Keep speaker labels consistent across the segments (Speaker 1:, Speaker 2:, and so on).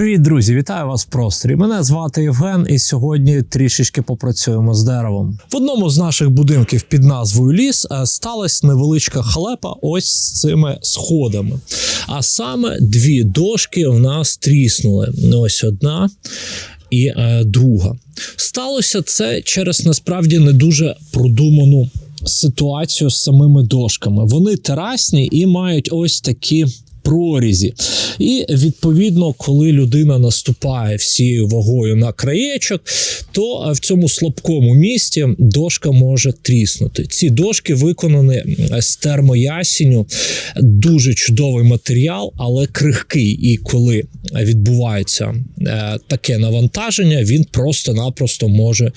Speaker 1: Привіт, друзі! Вітаю вас в просторі. Мене звати Євген, і сьогодні трішечки попрацюємо з деревом. В одному з наших будинків під назвою Ліс е, сталася невеличка халепа ось з цими сходами. А саме дві дошки в нас тріснули. Ось одна і е, друга. Сталося це через насправді не дуже продуману ситуацію з самими дошками. Вони терасні і мають ось такі. Прорізі, і відповідно, коли людина наступає всією вагою на краєчок, то е, в цьому слабкому місці дошка може тріснути. Ці дошки виконані з термоясіню, дуже чудовий матеріал, але крихкий. І коли відбувається е, таке навантаження, він просто-напросто може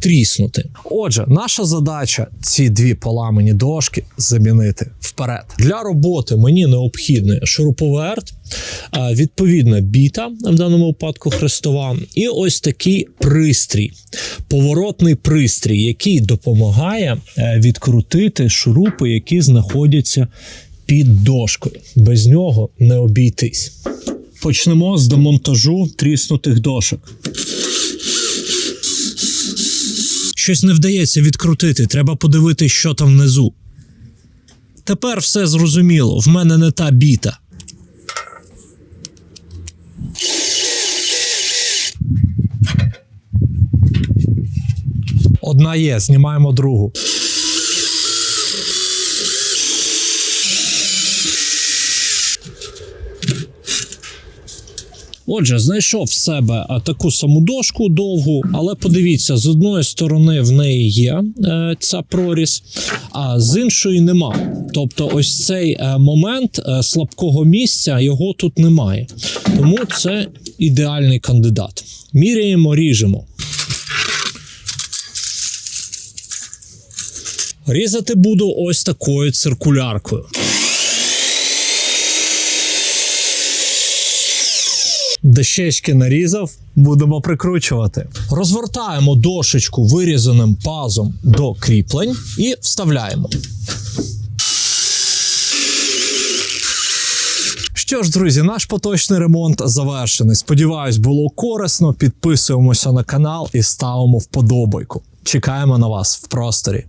Speaker 1: тріснути. Отже, наша задача ці дві поламані дошки замінити вперед. Для роботи мені необхідний шуруповерт, е, відповідна біта, в даному випадку хрестова, і ось такий пристрій, поворотний пристрій, який допомагає е, відкрутити шурупи, які знаходяться під дошкою. Без нього не обійтись. Почнемо з демонтажу тріснутих дошок. Щось не вдається відкрутити, треба подивитися, що там внизу. Тепер все зрозуміло, в мене не та біта. Одна є, знімаємо другу. Отже, знайшов в себе таку саму дошку довгу, але подивіться, з одної сторони в неї є е, ця проріз, а з іншої нема. Тобто, ось цей е, момент е, слабкого місця його тут немає. Тому це ідеальний кандидат. Міряємо, ріжемо. Різати буду ось такою циркуляркою. Дощечки нарізав, будемо прикручувати. Розвертаємо дошечку вирізаним пазом до кріплень і вставляємо. Що ж, друзі, наш поточний ремонт завершений. Сподіваюсь, було корисно. Підписуємося на канал і ставимо вподобайку. Чекаємо на вас в просторі.